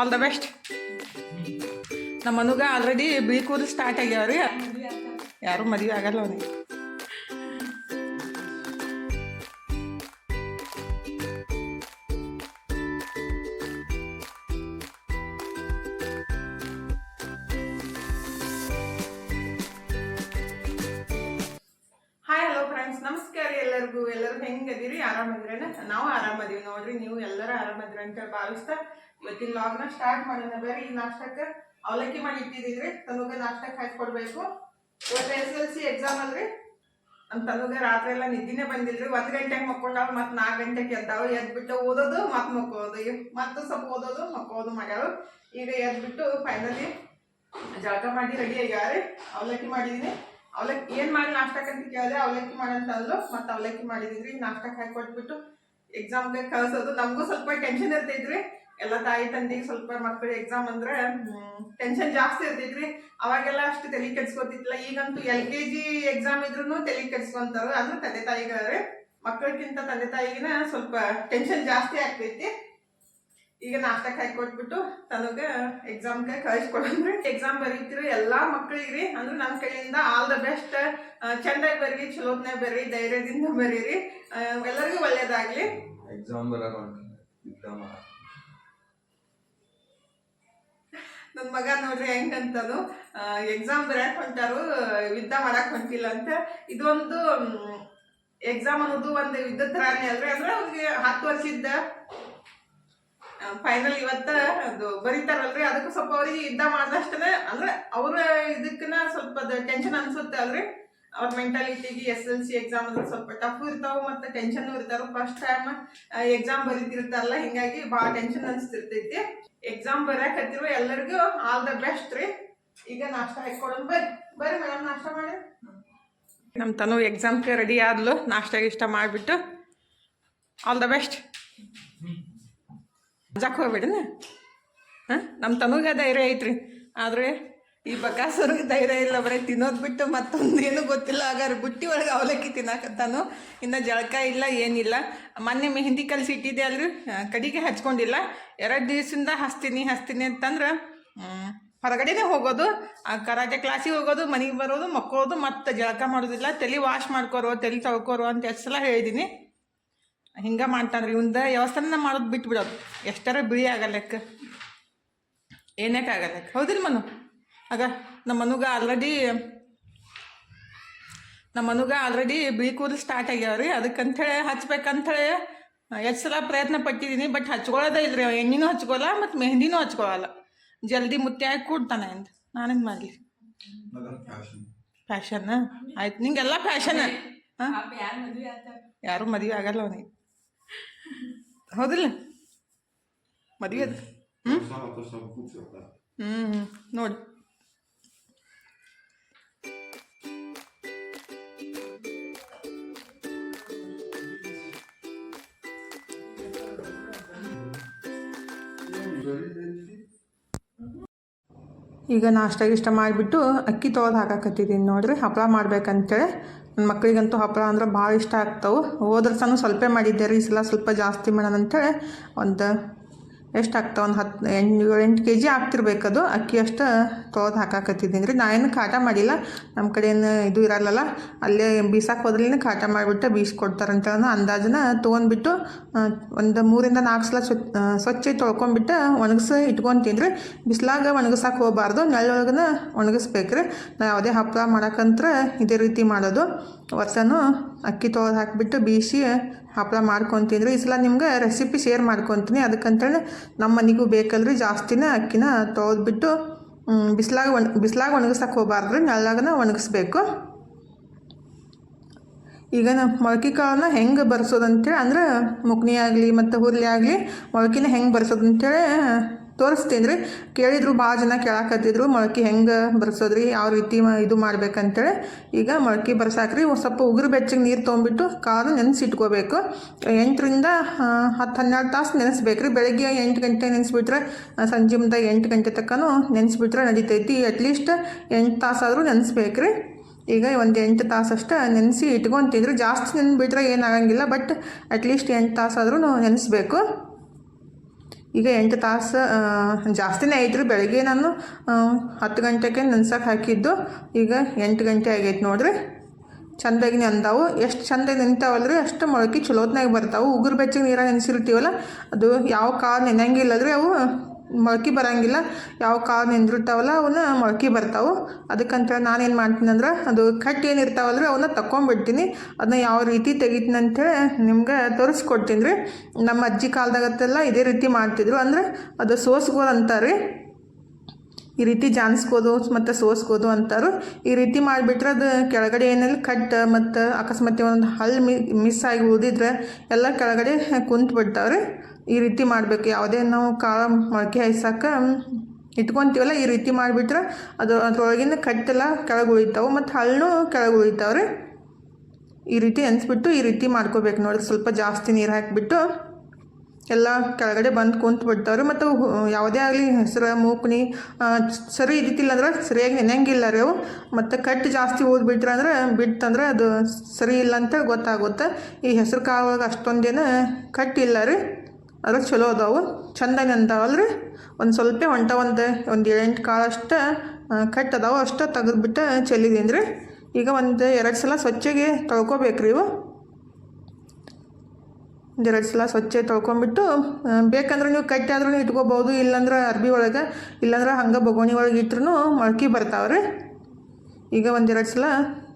All the best ನಮ್ಮ ಮನುಗ already ಬೀಕೂರು start ಆಗ್ಯಾವ ರೀ ಯಾರು ಮದುವೆ ಆಗಲ್ಲ ಅವನಿಗೆ. ನಮಸ್ಕಾರ ಎಲ್ಲರಿಗೂ. ಎಲ್ಲರೂ ಹೆಂಗದಿರಿ ಆರಾಮದಿರೇನ ನಾವು ಆರಾಮದೀವಿ ನೋಡ್ರಿ. ನೀವು ಎಲ್ಲರೂ ಆರಾಮದಿರಿ ಅಂತ ಭಾವಿಸ್ತಾ ಇವತ್ತಿನ ಲಾಗ್ನ ಸ್ಟಾರ್ಟ್ ಮಾಡೋಣ ಬೇರೆ, ಈ ನಾಷ್ಟಕ್ಕೆ ಅವಲಕ್ಕಿ ಮಾಡಿ ಇಟ್ಟಿದ್ದೀವಿ ತನಗೆ ನಾಷ್ಟಕ್ಕೆ ಹಾಕೊಡ್ಬೇಕು ಇವತ್ತು ಎಸ್ ಎಲ್ ಸಿ ಎಕ್ಸಾಮ್ ಅಲ್ರಿ. ಅಂತ ತನಗೆ ರಾತ್ರಿ ಎಲ್ಲ ನಿದ್ದಿನೇ ಬಂದಿಲ್ರಿ. ಒಂದ್ ಗಂಟೆಗೆ ಮಕ್ಕೊಂಡವ್ ಮತ್ತೆ ನಾಲ್ಕು ಗಂಟೆಗೆ ಎದ್ದಾವ ಎದ್ಬಿಟ್ಟು ಓದೋದು, ಮತ್ತೆ ಮಕ್ಕೋದು. ಮತ್ತೆ ಸ್ವಲ್ಪ ಓದೋದು, ಮಕ್ಕೋದು ಮಾಡ್ಯಾವ ಈಗ ಎದ್ಬಿಟ್ಟು ಫೈನಲಿ ಜಳಕ ಮಾಡಿ ರೆಡಿ ಆಗ್ಯಾವ್ರಿ ಅವಲಕ್ಕಿ ಮಾಡಿದೀನಿ. ಅವಲಕ್ಕಿ ಏನ್ ಮಾಡಿ ನಾಷ್ಟಕ್ಕೆ ಅಂತ ಕೇಳಿದ್ರೆ ಅವಲಕ್ಕಿ ಮಾಡಂತ ಅಂದ್ಲು. ಮತ್ತೆ ಅವಲಕ್ಕಿ ಮಾಡಿದಿದ್ರಿ ನಾಷ್ಟಕ್ಕೆ ಹಾಕಿ ಕೊಟ್ಬಿಟ್ಟು ಎಕ್ಸಾಮ್ಗೆ ಕಳ್ಸೋದು. ನಮಗೂ ಸ್ವಲ್ಪ ಟೆನ್ಷನ್ ಇರ್ತೈತ್ರಿ. ಎಲ್ಲ ತಾಯಿ ತಂದೆಗೆ ಸ್ವಲ್ಪ ಮಕ್ಕಳು ಎಕ್ಸಾಮ್ ಅಂದ್ರೆ ಟೆನ್ಷನ್ ಜಾಸ್ತಿ ಇರ್ತೈತ್ರಿ. ಅವಾಗೆಲ್ಲ ಅಷ್ಟು ತಲೆ ಕೆಡ್ಸ್ಕೊತಿತ್ತಲ್ಲ ಈಗಂತೂ ಎಲ್ ಕೆ ಜಿ ಎಕ್ಸಾಮ್ ಇದ್ರು ತಲೆ ಕೆಡ್ಸ್ಕೊಂತಾರ ಅಂದ್ರೆ ತಂದೆ ತಾಯಿಗಳೇ ಮಕ್ಕಳಕ್ಕಿಂತ ತಂದೆ ತಾಯಿಗಿನ ಸ್ವಲ್ಪ ಟೆನ್ಷನ್ ಜಾಸ್ತಿ ಆಗ್ತೈತಿ. ಈಗ ನಾಷ್ಟಕ್ಕೆ ಹಾಕಿ ಕೊಟ್ಬಿಟ್ಟು ತನಗ ಕೈ ಕಳಿಸ್ಕೊಡಂದ್ರೆ ಎಕ್ಸಾಮ್ ಬರೀತಿರು ಎಲ್ಲಾ ಮಕ್ಕಳಿಗ್ರಿ ಅಂದ್ರೆ ನನ್ನ ಕೈಯಿಂದ ಆಲ್ ದ ಬೆಸ್ಟ್ ಚಂದಾಗಿ ಬರ್ರಿ, ಚಲೋತ್ನಾಗ ಬರ್ರಿ, ಧೈರ್ಯದಿಂದ ಬರೀರಿ. ಎಲ್ಲರಿಗೂ ಒಳ್ಳೇದಾಗ್ಲಿ. ಎಕ್ಸಾಮ್ ಬರಕ ನನ್ನ ಮಗ ನೋಡ್ರಿ ಹೆಂಗಂತಾನು ಎಕ್ಸಾಮ್ ಬರ್ಯಾಕ್ ಹೊಂಟಾರು, ಯುದ್ಧ ಮಾಡಕ್ ಹೊಂಟಿಲ್ಲ ಅಂತ. ಇದೊಂದು ಎಕ್ಸಾಮ್ ಅನ್ನೋದು ಒಂದು ಯುದ್ಧ ಥರನೇ ಅಲ್ರಿ ಅಂದ್ರೆ ಅವ್ರಿಗೆ ಹತ್ತು ವರ್ಷದ ಫೈನಲ್ ಇವತ್ತ ಅದು ಬರೀತಾರಲ್ರಿ, ಅದಕ್ಕೂ ಸ್ವಲ್ಪ ಅವ್ರಿಗೆ ಯುದ್ಧ ಮಾಡ್ದಷ್ಟೇ ಅಂದ್ರೆ ಅವ್ರ ಇದಕ್ಕನ್ನ ಸ್ವಲ್ಪ ಟೆನ್ಷನ್ ಅನ್ಸುತ್ತೆ ಅಲ್ರಿ. ಅವ್ರ ಮೆಂಟಾಲಿಟಿಗೆ ಎಸ್ ಎಲ್ ಸಿ ಎಕ್ಸಾಮ್ ಅಂದ್ರೆ ಸ್ವಲ್ಪ ಟಫ್ ಇರ್ತಾವೆ ಮತ್ತೆ ಟೆನ್ಷನ್ ಇರ್ತಾವೆ. ಫಸ್ಟ್ ಟೈಮ್ ಎಕ್ಸಾಮ್ ಬರೀತಿರ್ತಾರಲ್ಲ, ಹಿಂಗಾಗಿ ಭಾಳ ಟೆನ್ಷನ್ ಅನಿಸ್ತಿರ್ತೈತಿ. ಎಕ್ಸಾಮ್ ಬರಕತ್ತಿರುವ ಎಲ್ಲರಿಗೂ ಆಲ್ ದ ಬೆಸ್ಟ್ ರೀ. ಈಗ ನಾಷ್ಟ ಹಾಕೊಡೋಣ ಬರ್ರಿ ಬರ್ರಿ ಮೇಡಮ್ ನಾಷ್ಟ ಮಾಡಿ. ನಮ್ಮ ತನು ಎಕ್ಸಾಮ್ಗೆ ರೆಡಿ ಆದ್ಲು ನಾಷ್ಟ ಇಷ್ಟ ಮಾಡಿಬಿಟ್ಟು ಆಲ್ ದ ಬೆಸ್ಟ್ ಜಾಕ್ ಹೋಗ್ಬೇಡನ? ಹಾಂ? ನಮ್ಮ ತನುಗ ಧೈರ್ಯ ಐತ್ರಿ. ಆದರೆ ಈ ಬಕಾಸುರ ಧೈರ್ಯ ಇಲ್ಲ ಬರೀ, ತಿನ್ನೋದು ಬಿಟ್ಟು ಮತ್ತೊಂದು ಏನು ಗೊತ್ತಿಲ್ಲ. ಹಾಗಾದ್ರೆ ಬುಟ್ಟಿ ಒಳಗೆ ಅವಲಕ್ಕಿ ತಿನ್ನಕತ್ತಾನು. ಇನ್ನು ಜಳಕ ಇಲ್ಲ, ಏನಿಲ್ಲ. ಮೊನ್ನೆ ಮೆಹಂದಿ ಕಲಿಸಿ ಇಟ್ಟಿದ್ದೆ ಅಲ್ರಿ ಕಡಿಗೆ ಹಚ್ಕೊಂಡಿಲ್ಲ. ಎರಡು ದಿವಸದಿಂದ ಹಚ್ತೀನಿ ಹಚ್ತೀನಿ ಅಂತಂದ್ರೆ ಹೊರಗಡೆನೆ ಹೋಗೋದು. ಆ, ಕರಾಟೆ ಕ್ಲಾಸಿಗೆ ಹೋಗೋದು, ಮನೆಗೆ ಬರೋದು, ಮಕ್ಕೋದು, ಮತ್ತೆ ಜಳಕ ಮಾಡೋದಿಲ್ಲ. ತಲೆ ವಾಶ್ ಮಾಡ್ಕೋರು, ತಲೆ ತೊಳ್ಕೋರು ಅಂತ ಎಷ್ಟು ಸಲ ಹೇಳಿದ್ದೀನಿ ಹಿಂಗೆ ಮಾಡ್ತಾನ್ರಿ. ಇವಂದ ವ್ಯವಸ್ಥಾನ ಮಾಡೋದು ಬಿಟ್ಬಿಡೋದು. ಎಷ್ಟರ ಬಿಳಿ ಆಗಲ್ಲಕ್ಕ. ಏನಕ್ಕೆ ಆಗಲ್ಲಕ್ಕ. ಮನು? ಆಗ ನಮ್ಮ ಮನುಗ ಆಲ್ರೆಡಿ ನಮ್ಮ ಮನುಗ ಆಲ್ರೆಡಿ ಬಿಳಿ ಕೂದಲು ಸ್ಟಾರ್ಟ್ ಆಗ್ಯಾವ್ರಿ. ಅದಕ್ಕಂಥೇಳಿ ಹಚ್ಬೇಕಂಥೇಳಿ ಎಷ್ಟು ಸಲ ಪ್ರಯತ್ನ ಪಟ್ಟಿದ್ದೀನಿ. ಬಟ್ ಹಚ್ಕೊಳ್ಳೋದೇ ಇಲ್ರಿ ಅವ. ಎಣ್ಣೆನೂ ಹಚ್ಕೊಲ್ಲ ಮತ್ತು ಮೆಹಂದಿನೂ ಹಚ್ಕೊಳ್ಳಲ್ಲ ಜಲ್ದಿ ಮುತ್ತಿಯಾಗಿ ಕೂಡ್ತಾನೆ ಅಂತ ನಾನೇನು ಮಾಡಲಿ? ಫ್ಯಾಷನ್ ಆಯ್ತು, ನಿಂಗೆಲ್ಲ ಫ್ಯಾಷನ್ ಹಾಂ? ಯಾರು ಮದುವೆ ಆಗಲ್ಲ ಅವನಿಗೆ. ಹೌದಿಲ್ಲ? ಮದುವೆ ಹ್ಞೂ ಹ್ಞೂ ನೋಡಿ. ಈಗ ನಾಷ್ಟ ಇಷ್ಟ ಮಾಡಿಬಿಟ್ಟು ಅಕ್ಕಿ ತೊಳೆದು ಹಾಕಾಕತ್ತಿದ್ದೀನಿ ನೋಡಿರಿ ಹಪ್ಪಳ ಮಾಡ್ಬೇಕಂತೇಳಿ. ನನ್ನ ಮಕ್ಕಳಿಗಂತೂ ಹಪ್ಪಳ ಅಂದ್ರೆ ಭಾಳ ಇಷ್ಟ ಆಗ್ತಾವೆ. ಹೋದ್ರ ಸಹ ಸ್ವಲ್ಪ ಮಾಡಿದ್ದೆ ರೀ, ಈ ಸಲ ಸ್ವಲ್ಪ ಜಾಸ್ತಿ ಮಾಡೋಣ ಅಂತೇಳಿ ಒಂದು ಎಷ್ಟು ಆಗ್ತಾವೆ ಒಂದು ಹತ್ತು ಎಂಟು ಏಳು ಎಂಟು ಕೆ ಜಿ ಆಗ್ತಿರ್ಬೇಕದು ಅಕ್ಕಿ ಅಷ್ಟು ತೊಳೆದು ಹಾಕಾಕತ್ತಿದ್ದೀನಿ. ರೀ, ನಾ ಏನು ಕಾಟ ಮಾಡಿಲ್ಲ. ನಮ್ಮ ಕಡೆ ಏನು ಇದು ಇರಲ್ಲಲ್ಲ, ಅಲ್ಲೇ ಬೀಸಕ್ಕೆ ಹೋದ್ರೇ ಕಾಟ ಮಾಡಿಬಿಟ್ಟು ಬೀಸ್ಕೊಡ್ತಾರಂತೇಳಿ ಅಂದಾಜನ್ನ ತೊಗೊಂಡ್ಬಿಟ್ಟು ಒಂದು ಮೂರಿಂದ ನಾಲ್ಕು ಸಲ ಸ್ವಚ್ಛ ಸ್ವಚ್ಛ ತೊಳ್ಕೊಂಡ್ಬಿಟ್ಟು ಒಣಗಿಸಿ ಇಟ್ಕೊತೀನಿ ರೀ. ಬಿಸಿಲಾಗ ಒಣಗಿಸಕ್ಕೆ ಹೋಗಬಾರ್ದು. ನೆಳ್ಳೊಳಗನ ಒಣಗಿಸ್ಬೇಕು ರೀ. ನಾ ಯಾವುದೇ ಹಪ್ಪಳ ಮಾಡಕ್ಕಂತ್ರ ಇದೇ ರೀತಿ ಮಾಡೋದು. ವರ್ಷನೂ ಅಕ್ಕಿ ತೊಳೆದು ಹಾಕಿಬಿಟ್ಟು ಬೀಸಿ ಹಪ್ಪಳ ಮಾಡ್ಕೊತಿದ್ರು. ಈ ಸಲ ನಿಮ್ಗೆ ರೆಸಿಪಿ ಶೇರ್ ಮಾಡ್ಕೊತೀನಿ. ಅದಕ್ಕಂತೇಳಿ ನಮ್ಮ ಮನೆಗೂ ಬೇಕಲ್ರಿ. ಜಾಸ್ತಿನ ಅಕ್ಕಿನ ತೊಳೆದ್ಬಿಟ್ಟು ಬಿಸಿಲಾಗ ಒಣ ಬಿಸಿಲಾಗ ಒಣಗಿಸಕ್ಕೆ ಹೋಗಬಾರ್ದು ನೆಳ್ಳಾಗನ ಒಣಗಿಸ್ಬೇಕು. ಈಗ ನಾವು ಮೊಳಕೆ ಕಾಳನ್ನ ಹೆಂಗೆ ಬರ್ಸೋದಂತೇಳಿ, ಅಂದ್ರೆ ಮುಕ್ನಿ ಆಗಲಿ ಮತ್ತು ಹುರ್ಲಿ ಆಗಲಿ ಮೊಳಕಿನ ಹೆಂಗೆ ಬರ್ಸೋದು ಅಂತೇಳಿ ತೋರಿಸ್ತೀನಿ. ರೀ ಕೇಳಿದ್ರು ಭಾಳ ಜನ ಕೇಳಾಕತ್ತಿದ್ರು, ಮೊಳಕೆ ಹೆಂಗೆ ಬರ್ಸೋದ್ರಿ, ಯಾವ ರೀತಿ ಇದು ಮಾಡ್ಬೇಕಂತೇಳಿ. ಈಗ ಮೊಳಕೆ ಬರ್ಸಾಕ್ರಿ, ಒಂದು ಸ್ವಲ್ಪ ಉಗುರು ಬೆಚ್ಚಗೆ ನೀರು ತೊಗೊಂಬಿಟ್ಟು ನೆನೆಸಿ ನೆನೆಸಿಟ್ಕೋಬೇಕು. ಎಂಟರಿಂದ ಹತ್ತು ಹನ್ನೆರಡು ತಾಸು ನೆನೆಸ್ಬೇಕು ರೀ ಬೆಳಗ್ಗೆ ಎಂಟು ಗಂಟೆ ನೆನೆಸ್ಬಿಟ್ರೆ ಸಂಜೆ ಮುಂದೆ ಎಂಟು ಗಂಟೆ ತನಕನೂ ನೆನೆಸ್ಬಿಟ್ರೆ ನಡೀತೈತಿ. ಅಟ್ಲೀಸ್ಟ್ ಎಂಟು ತಾಸಾದರೂ ನೆನೆಸ್ಬೇಕು ರೀ ಈಗ ಒಂದು ಎಂಟು ತಾಸಷ್ಟು ನೆನೆಸಿ ಇಟ್ಕೊತಿದ್ರು ಜಾಸ್ತಿ ನೆನ್ಬಿಟ್ರೆ ಏನಾಗಂಗಿಲ್ಲ ಬಟ್ ಅಟ್ಲೀಸ್ಟ್ ಎಂಟು ತಾಸಾದರೂ ನೆನೆಸ್ಬೇಕು. ಈಗ ಎಂಟು ತಾಸು ಜಾಸ್ತಿನೇ ಐತ್ರಿ. ಬೆಳಗ್ಗೆ ನಾನು ಹತ್ತು ಗಂಟೆಗೆ ನೆನ್ಸಕ್ಕೆ ಹಾಕಿದ್ದು. ಈಗ ಎಂಟು ಗಂಟೆ ಆಗೈತೆ ನೋಡ್ರಿ. ಚಂದಾಗಿ ನೆಂದಾವು ಎಷ್ಟು ಚಂದಾಗಿ ನಿಂತಾವಲ್ರಿ ಅಷ್ಟು ಮೊಳಕೆ ಚಲೋತ್ನಾಗ ಬರ್ತಾವೆ. ಉಗುರು ಬೆಚ್ಚಗೆ ನೀರಾಗ ನೆನೆಸಿರ್ತೀವಲ್ಲ, ಅದು ಯಾವ ಕಾಲ ನೆನೆಯಂಗಿಲ್ಲ ರೀ ಅವು. ಮೊಳಕೆ ಬರೋಂಗಿಲ್ಲ. ಯಾವ ಕಾಳು ನಿಂದಿರ್ತಾವಲ್ಲ ಅವನ್ನ ಮೊಳಕೆ ಬರ್ತಾವೆ. ಅದಕ್ಕಂತ ನಾನೇನು ಮಾಡ್ತೀನಿ ಅಂದ್ರೆ ಅದು ಕಟ್ ಏನಿರ್ತಾವಲ್ಲ ರೀ ಅವನ್ನ ತಗೊಂಡ್ಬಿಡ್ತೀನಿ ಅದನ್ನ ಯಾವ ರೀತಿ ತೆಗಿತೀನಿ ಅಂತೇಳಿ ನಿಮ್ಗೆ ತೋರಿಸ್ಕೊಡ್ತೀನಿ ರೀ ನಮ್ಮ ಅಜ್ಜಿ ಕಾಲದಾಗತ್ತೆಲ್ಲ ಇದೇ ರೀತಿ ಮಾಡ್ತಿದ್ರು. ಅಂದ್ರೆ ಅದು ಸೋಸ್ಗೋಲ್ ಅಂತಾರೆ ಈ ರೀತಿ ಜಾನ್ಸ್ಕೋದು ಮತ್ತು ಸೋಸ್ಕೋದು ಅಂತಾರೆ. ಈ ರೀತಿ ಮಾಡಿಬಿಟ್ರೆ ಅದು ಕೆಳಗಡೆ ಏನೆಲ್ಲ, ಕಟ್ ಮತ್ತು ಅಕಸ್ಮಾತ್ ಒಂದು ಹಲ್ಲು ಮಿಸ್ ಆಗಿ ಉಳಿದಿದ್ರೆ ಎಲ್ಲ ಕೆಳಗಡೆ ಕುಂತು ಬಿಡ್ತಾವ್ರಿ ಈ ರೀತಿ ಮಾಡಬೇಕು. ಯಾವುದೇ ನಾವು ಕಾಳು ಮೊಳಕೆ ಹಾಯ್ಸಕ್ಕೆ ಇಟ್ಕೊತೀವಲ್ಲ, ಈ ರೀತಿ ಮಾಡಿಬಿಟ್ರೆ ಅದು ಅದ್ರೊಳಗಿಂದ ಕಟ್ಟೆಲ್ಲ ಕೆಳಗೆ ಉಳಿತಾವೆ ಮತ್ತು ಹಣ್ಣು ಕೆಳಗೆ ಉಳಿತಾವ್ರಿ ಈ ರೀತಿ ಎನಿಸ್ಬಿಟ್ಟು ಈ ರೀತಿ ಮಾಡ್ಕೋಬೇಕು. ನೋಡಿರಿ, ಸ್ವಲ್ಪ ಜಾಸ್ತಿ ನೀರು ಹಾಕಿಬಿಟ್ಟು ಎಲ್ಲ ಕೆಳಗಡೆ ಬಂದು ಕುಂತು ಬಿಡ್ತಾವ್ರಿ. ಮತ್ತು ಯಾವುದೇ ಆಗಲಿ ಹೆಸರು, ಮೂಕ್ನಿ ಸರಿ ಇದ್ದಿತ್ತಿಲ್ಲ ಅಂದ್ರೆ ಸರಿಯಾಗಿ ನೆನೆಯಂಗಿಲ್ಲ ರೀ ಅವು. ಮತ್ತು ಕಟ್ಟು ಜಾಸ್ತಿ ಊದ್ಬಿಟ್ರೆ ಅಂದ್ರೆ ಬಿಟ್ಟಂದ್ರೆ ಅದು ಸರಿ ಇಲ್ಲ ಅಂತ ಗೊತ್ತಾಗುತ್ತೆ. ಈ ಹೆಸರು ಒಳಗೆ ಅಷ್ಟೊಂದೇನು ಕಟ್ಟಿಲ್ಲ ರೀ. ಅದ್ರ ಚಲೋ ಅದಾವು. ಚಂದಾಗಿ ಅಂತಾವಲ್ರಿ? ಒಂದು ಸ್ವಲ್ಪ ಹೊಂಟ ಒಂದು ಒಂದು ಏಳೆಂಟು ಕಾಳು ಅಷ್ಟು ಕಟ್ ಅದಾವು. ಅಷ್ಟು ತೆಗೆದ್ಬಿಟ್ಟು ಚೆಲ್ಲಿದ್ದೀನಿ ರೀ ಈಗ ಒಂದು ಎರಡು ಸಲ ಸ್ವಚ್ಛಗೆ ತೊಳ್ಕೊಬೇಕು ರೀ ಇವು ಒಂದೆರಡು ಸಲ ಸ್ವಚ್ಛ ತೊಳ್ಕೊಂಬಿಟ್ಟು ಬೇಕಂದ್ರೆ ನೀವು ಕಟ್ಟಿ ಆದ್ರೂ ಇಟ್ಕೋಬೋದು, ಇಲ್ಲಾಂದ್ರೆ ಅರ್ಬಿ ಒಳಗೆ, ಇಲ್ಲಾಂದ್ರೆ ಹಂಗೆ ಬೊಗೋಣಿ ಒಳಗೆ ಇಟ್ರೂ ಮೊಳಕೆ ಬರ್ತಾವ್ರಿ. ಈಗ ಒಂದೆರಡು ಸಲ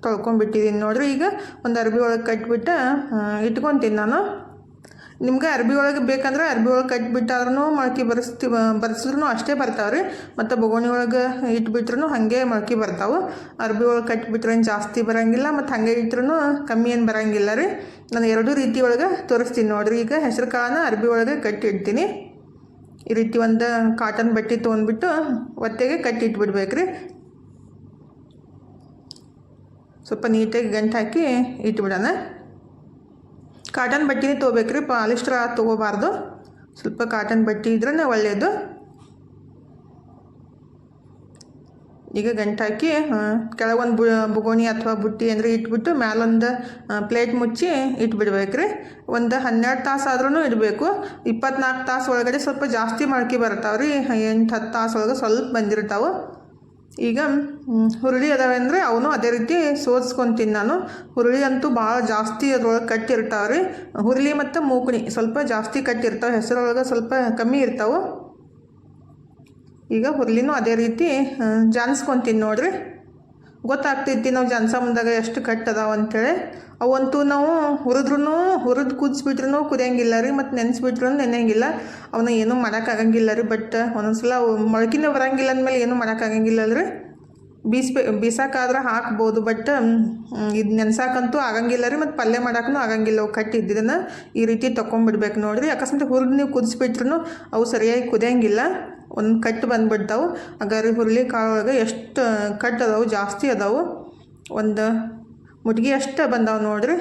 ತೊಳ್ಕೊಂಬಿಟ್ಟಿದ್ದೀನಿ ನೋಡ್ರಿ. ಈಗ ಒಂದು ಅರ್ಬಿ ಒಳಗೆ ಕಟ್ಬಿಟ್ಟು ಇಟ್ಕೊತೀನಿ ನಾನು. ನಿಮ್ಗೆ ಅರ್ಬಿ ಒಳಗೆ ಬೇಕಂದ್ರೆ ಅರ್ಬಿ ಒಳಗೆ ಕಟ್ಬಿಟ್ಟಾದ್ರೂ ಮೊಳಕೆ ಬರೆಸ್ತಿ ಬರ್ಸಿದ್ರು ಅಷ್ಟೇ ಬರ್ತಾವೆ ರೀ ಮತ್ತು ಬೊಗೋಣಿ ಒಳಗೆ ಇಟ್ಬಿಟ್ರು ಹಾಗೆ ಮೊಳಕೆ ಬರ್ತಾವೆ. ಅರ್ಬಿ ಒಳಗೆ ಕಟ್ಬಿಟ್ರೆ ಏನು ಜಾಸ್ತಿ ಬರೋಂಗಿಲ್ಲ, ಮತ್ತು ಹಾಗೆ ಇಟ್ರೂ ಕಮ್ಮಿ ಏನು ಬರೋಂಗಿಲ್ಲ ರೀ. ನಾನು ಎರಡೂ ರೀತಿ ಒಳಗೆ ತೋರಿಸ್ತೀನಿ ನೋಡಿರಿ ಈಗ. ಹೆಸರು ಕಾಳನ್ನ ಅರ್ಬಿ ಒಳಗೆ ಕಟ್ಟಿ ಇಡ್ತೀನಿ. ಈ ರೀತಿ ಒಂದು ಕಾಟನ್ ಬಟ್ಟೆ ತೊಗೊಂಡ್ಬಿಟ್ಟು ಒತ್ತೆಗೆ ಕಟ್ಟಿ ಇಟ್ಬಿಡ್ಬೇಕು ರೀ ಸ್ವಲ್ಪ ನೀಟಾಗಿ ಗಂಟು ಹಾಕಿ ಇಟ್ಬಿಡೋಣ. ಕಾಟನ್ ಬಟ್ಟೆನೇ ತೊಗೋಬೇಕ್ರಿ. ಪಾಲಿಸ್ಟ್ರ ತೊಗೋಬಾರ್ದು. ಸ್ವಲ್ಪ ಕಾಟನ್ ಬಟ್ಟೆ ಇದ್ರೇ ಒಳ್ಳೆಯದು ಈಗ ಗಂಟು ಹಾಕಿ ಕೆಳಗೊಂದು ಬು, ಬುಗೋಣಿ ಅಥವಾ ಬುಟ್ಟಿ ಅಂದರೆ ಇಟ್ಬಿಟ್ಟು ಮ್ಯಾಲೊಂದು ಪ್ಲೇಟ್ ಮುಚ್ಚಿ ಇಟ್ಬಿಡ್ಬೇಕ್ರಿ. ಒಂದು ಹನ್ನೆರಡು ತಾಸು ಆದ್ರೂ ಇಡಬೇಕು. ಇಪ್ಪತ್ನಾಲ್ಕು ತಾಸು ಒಳಗಡೆ ಸ್ವಲ್ಪ ಜಾಸ್ತಿ ಮೊಳಕೆ ಬರ್ತಾವೆ ರೀ ಎಂಟು ಹತ್ತು ತಾಸು ಒಳಗೆ ಸ್ವಲ್ಪ ಬಂದಿರ್ತಾವೆ. ಈಗ ಹುರುಳಿ ಅದಾವೆ ಅಂದರೆ ಅವನು ಅದೇ ರೀತಿ ಸೋಸ್ಕೊತೀನಿ ನಾನು. ಹುರುಳಿ ಅಂತೂ ಭಾಳ ಜಾಸ್ತಿ ಅದ್ರೊಳಗೆ ಕಟ್ಟಿರ್ತಾವೆ ರೀ ಹುರುಳಿ ಮತ್ತು ಮೂಕಣಿ ಸ್ವಲ್ಪ ಜಾಸ್ತಿ ಕಟ್ಟಿರ್ತಾವೆ, ಹೆಸರೊಳಗೆ ಸ್ವಲ್ಪ ಕಮ್ಮಿ ಇರ್ತಾವೆ. ಈಗ ಹುರುಳಿನೂ ಅದೇ ರೀತಿ ಜಾನ್ಸ್ಕೊತೀನಿ ನೋಡಿರಿ. ಗೊತ್ತಾಗ್ತೈತಿ ನಾವು ಜಾನ್ಸ ಮುಂದಾಗ ಎಷ್ಟು ಕಟ್ಟದಾವಂಥೇಳಿ ಅವಂತೂ ನಾವು ಹುರಿದ್ರೂ ಹುರಿದು ಕುದಿಸ್ಬಿಟ್ರೂ ಕುದಿಯಂಗಿಲ್ಲ ರೀ, ಮತ್ತು ನೆನೆಸ್ಬಿಟ್ರು ನೆನೆಯಂಗಿಲ್ಲ. ಅವನ್ನ ಏನೂ ಮಾಡೋಕ್ಕಾಗಂಗಿಲ್ಲ ರೀ ಬಟ್ ಒಂದೊಂದ್ಸಲ ಮೊಳಕಿನ ಬರೋಂಗಿಲ್ಲ ಅಂದಮೇಲೆ ಏನೂ ಮಾಡೋಕ್ಕಾಗಂಗಿಲ್ಲ ರೀ ಬೀಸ್ಬೇ, ಬೀಸಾಕಾದ್ರೆ ಹಾಕ್ಬೋದು ಬಟ್ ಇದು ನೆನ್ಸಾಕಂತೂ ಆಗಂಗಿಲ್ಲ ರೀ, ಮತ್ತು ಪಲ್ಯ ಮಾಡೋಕ್ಕೂ ಆಗಂಗಿಲ್ಲ ಅವು ಕಟ್ಟಿ ಇದ್ದಿದ್ದನ್ನು. ಈ ರೀತಿ ತೊಗೊಂಬಿಡ್ಬೇಕು ನೋಡಿರಿ. ಅಕಸ್ಮಾತ್ ಹುರಿದು ನೀವು ಕುದಿಸ್ಬಿಟ್ರು ಅವು ಸರಿಯಾಗಿ ಕುದಿಯಂಗಿಲ್ಲ. ಒಂದು ಕಟ್ಟು ಬಂದ್ಬಿಡ್ತಾವೆ. ಹಾಗಾದ್ರೆ ಹುರುಳಿ ಕಾಳು ಒಳಗೆ ಎಷ್ಟು ಕಟ್ ಅದಾವು, ಜಾಸ್ತಿ ಅದಾವು. ಒಂದು ಮುಟ್ಗಿ ಅಷ್ಟೇ ಬಂದಾವೆ ನೋಡ್ರಿ?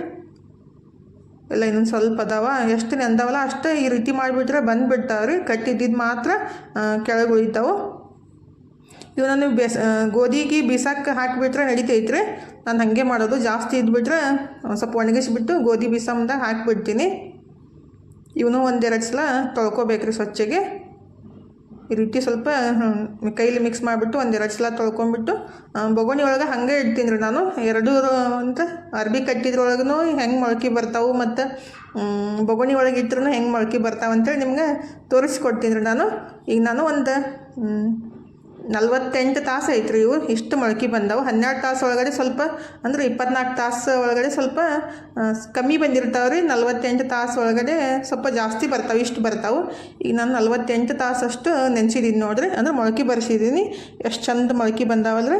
ಎಲ್ಲ ಇನ್ನೊಂದು ಸ್ವಲ್ಪ ಅದಾವ. ಎಷ್ಟು ನೆಂದಾವಲ್ಲ ಅಷ್ಟೇ ಈ ರೀತಿ ಮಾಡಿಬಿಟ್ರೆ ಬಂದುಬಿಡ್ತಾವೆ ರೀ ಕಟ್ಟಿದ್ದಿದ್ದು ಮಾತ್ರ ಕೆಳಗೆ ಉಳಿತಾವೆ ಇವನ್ನ ನೀವು ಬೇಸ ಗೋಧಿಗೆ ಬೀಸಕ್ಕೆ ಹಾಕಿಬಿಟ್ರೆ ನಡಿತೈತ್ರಿ. ನಾನು ಹಾಗೆ ಮಾಡೋದು. ಜಾಸ್ತಿ ಇದ್ಬಿಟ್ರೆ ಸ್ವಲ್ಪ ಒಣಗಿಸಿಬಿಟ್ಟು ಗೋಧಿ ಬೀಸಮ್ದಾಗ ಹಾಕಿಬಿಡ್ತೀನಿ. ಇವನು ಒಂದೆರಡು ಸಲ ತೊಳ್ಕೊಬೇಕ್ರಿ ಸ್ವಚ್ಛಗೆ. ಈ ರೀತಿ ಸ್ವಲ್ಪ ಕೈಲಿ ಮಿಕ್ಸ್ ಮಾಡಿಬಿಟ್ಟು ಒಂದೆರಡು ಸಲ ತೊಳ್ಕೊಂಡ್ಬಿಟ್ಟು ಬೊಗೋಣಿ ಒಳಗೆ ಹಾಗೆ ಇಡ್ತೀನಿ ರೀ ನಾನು. ಎರಡೂ ಅಂತ ಅರ್ಬಿ ಕಟ್ಟಿದ್ರೊಳಗೂ ಹೆಂಗೆ ಮೊಳಕೆ ಬರ್ತಾವೆ ಮತ್ತು ಬೊಗೋಣಿ ಒಳಗೆ ಇಟ್ರೂ ಹೆಂಗೆ ಮೊಳಕೆ ಬರ್ತಾವೆ ಅಂತೇಳಿ ನಿಮ್ಗೆ ತೋರಿಸ್ಕೊಡ್ತೀನಿ ರೀ ನಾನು. ಈಗ ನಾನು ಒಂದು ನಲ್ವತ್ತೆಂಟು ತಾಸು ಐತ್ರಿ ಇವು ಇಷ್ಟು ಮೊಳಕೆ ಬಂದವು. ಹನ್ನೆರಡು ತಾಸು ಒಳಗಡೆ ಸ್ವಲ್ಪ, ಅಂದ್ರೆ ಇಪ್ಪತ್ನಾಲ್ಕು ತಾಸು ಒಳಗಡೆ ಸ್ವಲ್ಪ ಕಮ್ಮಿ ಬಂದಿರ್ತಾವೆ ರೀ. ನಲ್ವತ್ತೆಂಟು ತಾಸು ಒಳಗಡೆ ಸ್ವಲ್ಪ ಜಾಸ್ತಿ ಬರ್ತಾವೆ, ಇಷ್ಟು ಬರ್ತಾವೆ. ಈಗ ನಾನು ನಲ್ವತ್ತೆಂಟು ತಾಸಷ್ಟು ನೆನೆಸಿದ್ದೀನಿ ನೋಡ್ರಿ. ಅಂದ್ರೆ ಮೊಳಕೆ ಬರ್ಸಿದ್ದೀನಿ ಎಷ್ಟು ಚಂದ ಮೊಳಕೆ ಬಂದಾವಲ್ರಿ.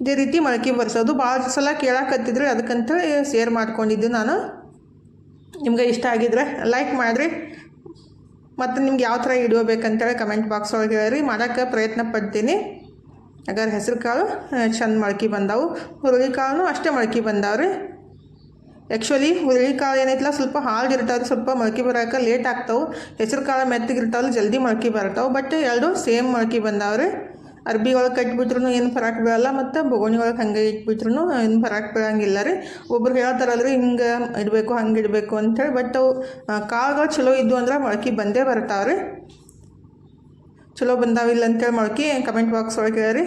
ಇದೇ ರೀತಿ ಮೊಳಕೆ ಬರ್ಸೋದು. ಭಾಳ ಸಲ ಕೇಳಾಕತ್ತಿದ್ರಿ, ಅದಕ್ಕಂತೇಳಿ ಶೇರ್ ಮಾಡ್ಕೊಂಡಿದ್ದು ನಾನು. ನಿಮ್ಗೆ ಇಷ್ಟ ಆಗಿದ್ರೆ ಲೈಕ್ ಮಾಡಿರಿ. ಮತ್ತು ನಿಮ್ಗೆ ಯಾವ ಥರ ವಿಡಿಯೋ ಬೇಕಂತೇಳಿ ಕಮೆಂಟ್ ಬಾಕ್ಸ್ ಒಳಗೆ ಹೇಳ್ರಿ. ಮಾಡೋಕ್ಕೆ ಪ್ರಯತ್ನ ಪಡ್ತೀನಿ. ಹಾಗಾದ್ರೆ ಹೆಸರು ಕಾಳು ಚಂದ ಮೊಳಕೆ ಬಂದವು. ಹುರುಳಿ ಕಾಳು ಅಷ್ಟೇ ಮೊಳಕೆ ಬಂದಾವ್ರಿ. ಆ್ಯಕ್ಚುಲಿ ಹುರುಳಿ ಕಾಳು ಏನೈತಿಲ್ಲ, ಸ್ವಲ್ಪ ಹಾಲು ಇರ್ತಾವ್ರಿ, ಸ್ವಲ್ಪ ಮೊಳಕೆ ಬರೋಕೆ ಲೇಟ್ ಆಗ್ತಾವೆ. ಹೆಸರು ಕಾಳು ಮೆತ್ತಗಿರ್ತಾವಲ್ಲ, ಜಲ್ದಿ ಮೊಳಕೆ ಬರ್ತಾವೆ. ಬಟ್ ಎರಡು ಸೇಮ್ ಮೊಳಕೆ ಬಂದಾವ್ರಿ. ಅರ್ಬಿ ಒಳಗೆ ಕಟ್ಬಿಟ್ರು ಏನು ಫರಾಕ್ ಬೀಳಲ್ಲ ಮತ್ತು ಬೊಗೋಣಿ ಒಳಗೆ ಹಂಗೆ ಇಟ್ಬಿಟ್ರು ಏನು ಫರಾಕ್ ಬೀಳಂಗಿಲ್ಲ ರೀ. ಒಬ್ರು ರೀ ಹಿಂಗೆ ಇಡಬೇಕು, ಹಂಗೆ ಇಡಬೇಕು ಅಂಥೇಳಿ ಬಟ್ ಅವು ಕಾಳುಗಳು ಚಲೋ ಇದ್ದು ಅಂದ್ರೆ ಮೊಳಕೆ ಬಂದೇ ಬರ್ತಾವ್ರಿ ಚಲೋ ಬಂದಾವಿಲ್ಲ ಅಂತೇಳಿ ಮೊಳಕೆ ಕಮೆಂಟ್ ಬಾಕ್ಸ್ ಒಳಗೆ ಹೇಳ್ರಿ.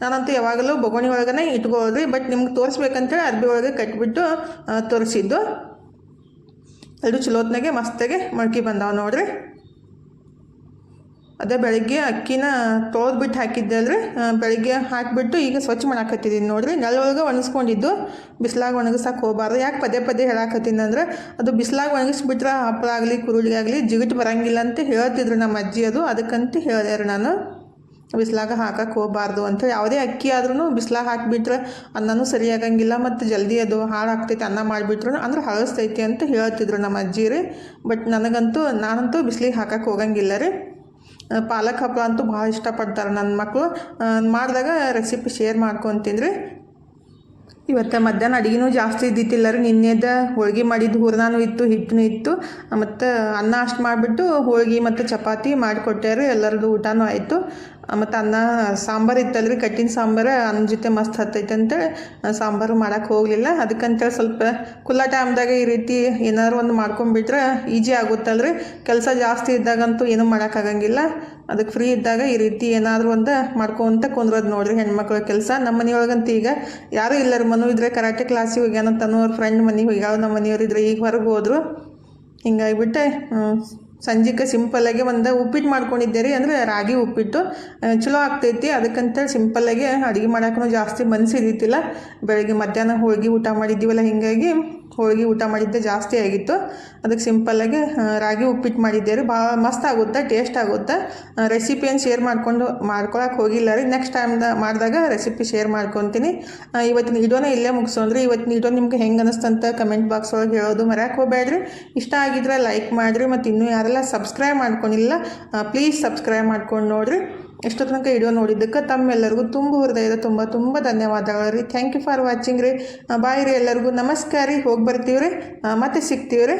ನಾನಂತೂ ಯಾವಾಗಲೂ ಬೊಗೋಣಿ ಒಳಗೇ ಇಟ್ಕೊಳ್ಳೋದ್ರಿ ಬಟ್ ನಿಮ್ಗೆ ತೋರಿಸ್ಬೇಕಂತೇಳಿ ಅರ್ಬಿ ಒಳಗೆ ಕಟ್ಬಿಟ್ಟು ತೋರಿಸಿದ್ದು. ಎರಡು ಚಲೋತ್ನಾಗೆ ಮಸ್ತಾಗೆ ಮೊಳಕೆ ಬಂದಾವೆ ನೋಡ್ರಿ. ಅದೇ ಬೆಳಗ್ಗೆ ಅಕ್ಕಿನ ತೊಳೆದ್ಬಿಟ್ಟು ಹಾಕಿದ್ದೆ ಅಲ್ರಿ ಬೆಳಗ್ಗೆ ಹಾಕಿಬಿಟ್ಟು ಈಗ ಸ್ವಚ್ಛ ಮಾಡಾಕತ್ತಿದ್ದೀನಿ ನೋಡಿರಿ. ನೆಲೊಳಗೆ ಒಣಗಿಸ್ಕೊಂಡಿದ್ದು. ಬಿಸಿಲಾಗ ಒಣಗಿಸಕ್ಕೆ ಹೋಗಬಾರ್ದು. ಯಾಕೆ ಪದೇ ಪದೇ ಹೇಳಾಕತ್ತೀನಿ ಅಂದ್ರೆ, ಅದು ಬಿಸಿಲಾಗ ಒಣಗಿಸ್ಬಿಟ್ರೆ ಹಪ್ಪಳ ಆಗಲಿ, ಕುರುಳಿ ಆಗಲಿ, ಜಿಗಿಟ್ ಬರಂಗಿಲ್ಲ ಅಂತ ಹೇಳ್ತಿದ್ರು ನಮ್ಮ ಅಜ್ಜಿ ಅದು. ಅದಕ್ಕಂತ ಹೇಳಿದೆ ರೀ ನಾನು. ಬಿಸಿಲಾಗ ಹಾಕಕ್ಕೆ ಹೋಗಬಾರ್ದು ಅಂತ ಯಾವುದೇ ಅಕ್ಕಿ ಆದ್ರೂ ಬಿಸಿಲಾಗ ಹಾಕಿಬಿಟ್ರೆ ಅನ್ನನೂ ಸರಿಯಾಗಂಗಿಲ್ಲ ಮತ್ತು ಜಲ್ದಿ ಅದು ಹಾಳಾಗ್ತೈತೆ ಅನ್ನ ಮಾಡಿಬಿಟ್ರು ಅಂದ್ರೆ ಹಳಸ್ತೈತಿ ಅಂತ ಹೇಳ್ತಿದ್ರು ನಮ್ಮ ಅಜ್ಜಿ ರೀ. ಬಟ್ ನನಗಂತೂ, ನಾನಂತೂ ಬಿಸಿಲಿಗೆ ಹಾಕಕ್ಕೆ ಹೋಗಂಗಿಲ್ಲ ರೀ. ಪಾಲಕ್ ಹಪ್ಪಳ ಅಂತೂ ಭಾಳ ಇಷ್ಟಪಡ್ತಾರೆ ನನ್ನ ಮಕ್ಕಳು ಮಾಡಿದಾಗ ರೆಸಿಪಿ ಶೇರ್ ಮಾಡ್ಕೊತೀನಿ ಇವತ್ತು ಮಧ್ಯಾಹ್ನ ಅಡುಗೆನೂ ಜಾಸ್ತಿ ಇದ್ದಿತ್ತಿಲ್ಲ ರೀ ನಿನ್ನೆದ ಹೋಳ್ಗೆ ಮಾಡಿದ್ದು ಹೂರ್ನಾನು ಇತ್ತು, ಹಿಟ್ಟನೂ ಇತ್ತು. ಮತ್ತು ಅನ್ನ ಅಷ್ಟು ಮಾಡಿಬಿಟ್ಟು ಹೋಳ್ಗೆ ಮತ್ತು ಚಪಾತಿ ಮಾಡಿಕೊಟ್ಟೆ ರೀ ಎಲ್ಲರದ್ದು ಊಟನೂ ಆಯಿತು. ಮತ್ತು ಅನ್ನ ಸಾಂಬಾರು ಇತ್ತಲ್ರಿ, ಕಟ್ಟಿನ ಸಾಂಬಾರು, ಅನ್ನ ಜೊತೆ ಮಸ್ತ್ ಹತ್ತೈತೆ ಅಂತೇಳಿ ಸಾಂಬಾರು ಮಾಡೋಕ್ಕೆ ಹೋಗಲಿಲ್ಲ. ಅದಕ್ಕಂತೇಳಿ ಸ್ವಲ್ಪ ಖುಲ್ಲ ಟೈಮ್ದಾಗ ಈ ರೀತಿ ಏನಾದ್ರು ಒಂದು ಮಾಡ್ಕೊಂಡ್ಬಿಟ್ರೆ ಈಜಿ ಆಗುತ್ತಲ್ರಿ. ಕೆಲಸ ಜಾಸ್ತಿ ಇದ್ದಾಗಂತೂ ಏನೂ ಮಾಡೋಕ್ಕಾಗಂಗಿಲ್ಲ ಅದಕ್ಕೆ ಫ್ರೀ ಇದ್ದಾಗ ಈ ರೀತಿ ಏನಾದರೂ ಒಂದು ಮಾಡ್ಕೊಂತ ಕುಂದ್ರೋದು ನೋಡ್ರಿ ಹೆಣ್ಮಕ್ಳ ಕೆಲಸ. ನಮ್ಮ ಮನೆಯೊಳಗಂತೂ ಈಗ ಯಾರೂ ಇಲ್ಲರಿ, ಮನು ಇದ್ರೆ ಕರಾಟೆ ಕ್ಲಾಸಿಗೆ ಹೋಗ್ಯಾನಂತ ಅವ್ರ ಫ್ರೆಂಡ್ ಮನೆಗೆ ಹೋಗ್ಯಾವ. ನಮ್ಮ ಮನೆಯವ್ರು ಇದ್ರೆ ಈಗ ಹೊರಗೆ ಹೋದರು. ಹಿಂಗಾಗಿಬಿಟ್ಟೆ ಸಂಜೆಗೆ ಸಿಂಪಲ್ಲಾಗಿ ಒಂದು ಉಪ್ಪಿಟ್ಟು ಮಾಡ್ಕೊಂಡಿದ್ದೆ ರೀ ಅಂದರೆ ರಾಗಿ ಉಪ್ಪಿಟ್ಟು ಚಲೋ ಆಗ್ತೈತಿ. ಅದಕ್ಕಂತೇಳಿ ಸಿಂಪಲ್ಲಾಗಿ ಅಡುಗೆ ಮಾಡೋಕ್ಕೂ ಜಾಸ್ತಿ ಮನಸ್ಸಿದ್ದಿತ್ತಿಲ್ಲ ಬೆಳಗ್ಗೆ ಮಧ್ಯಾಹ್ನ ಹೋಳ್ಗೆ ಊಟ ಮಾಡಿದ್ದೀವಲ್ಲ, ಹೀಗಾಗಿ ಹೋಳ್ಗೆ ಊಟ ಮಾಡಿದ್ದೆ ಜಾಸ್ತಿ ಆಗಿತ್ತು. ಅದಕ್ಕೆ ಸಿಂಪಲ್ಲಾಗಿ ರಾಗಿ ಉಪ್ಪಿಟ್ಟು ಮಾಡಿದ್ದೆ ರೀ ಭಾಳ ಮಸ್ತ್ ಆಗುತ್ತೆ ಟೇಸ್ಟ್ ಆಗುತ್ತೆ. ರೆಸಿಪಿಯನ್ನು ಶೇರ್ ಮಾಡಿಕೊಂಡು ಮಾಡ್ಕೊಳಕ್ಕೆ ಹೋಗಿಲ್ಲ ರೀ. ನೆಕ್ಸ್ಟ್ ಟೈಮ್ ಮಾಡಿದಾಗ ರೆಸಿಪಿ ಶೇರ್ ಮಾಡ್ಕೊತೀನಿ. ಇವತ್ತಿನ ವಿಡಿಯೋನ ಇಲ್ಲೇ ಮುಗಿಸೋನ್ರಿ ಇವತ್ತಿನ ವಿಡಿಯೋ ನಿಮ್ಗೆ ಹೆಂಗೆ ಅನಿಸ್ತಂತ ಕಮೆಂಟ್ ಬಾಕ್ಸ್ ಒಳಗೆ ಹೇಳೋದು ಮರ್ಯಾಕೆ ಹೋಗ್ಬೇಡ್ರಿ. ಇಷ್ಟ ಆಗಿದ್ರೆ ಲೈಕ್ ಮಾಡಿರಿ ಮತ್ತು ಇನ್ನೂ ಯಾರೆಲ್ಲ ಸಬ್ಸ್ಕ್ರೈಬ್ ಮಾಡ್ಕೊಂಡಿಲ್ಲ ಪ್ಲೀಸ್ ಸಬ್ಸ್ಕ್ರೈಬ್ ಮಾಡ್ಕೊಂಡು ನೋಡಿರಿ. ಎಷ್ಟೋ ತನಕ ವಿಡಿಯೋ ನೋಡಿದ್ದಕ್ಕೆ ತಮ್ಮೆಲ್ಲರಿಗೂ ತುಂಬ ಹೃದಯದ ತುಂಬ ತುಂಬ ಧನ್ಯವಾದಗಳು ರೀ. ಥ್ಯಾಂಕ್ ಯು ಫಾರ್ ವಾಚಿಂಗ್ ರೀ. ಬಾಯ್ ರೀ ಎಲ್ಲರಿಗೂ ನಮಸ್ಕಾರ ರೀ. ಹೋಗಿ ಬರ್ತೀವಿ ರೀ. ಮತ್ತೆ ರೀ.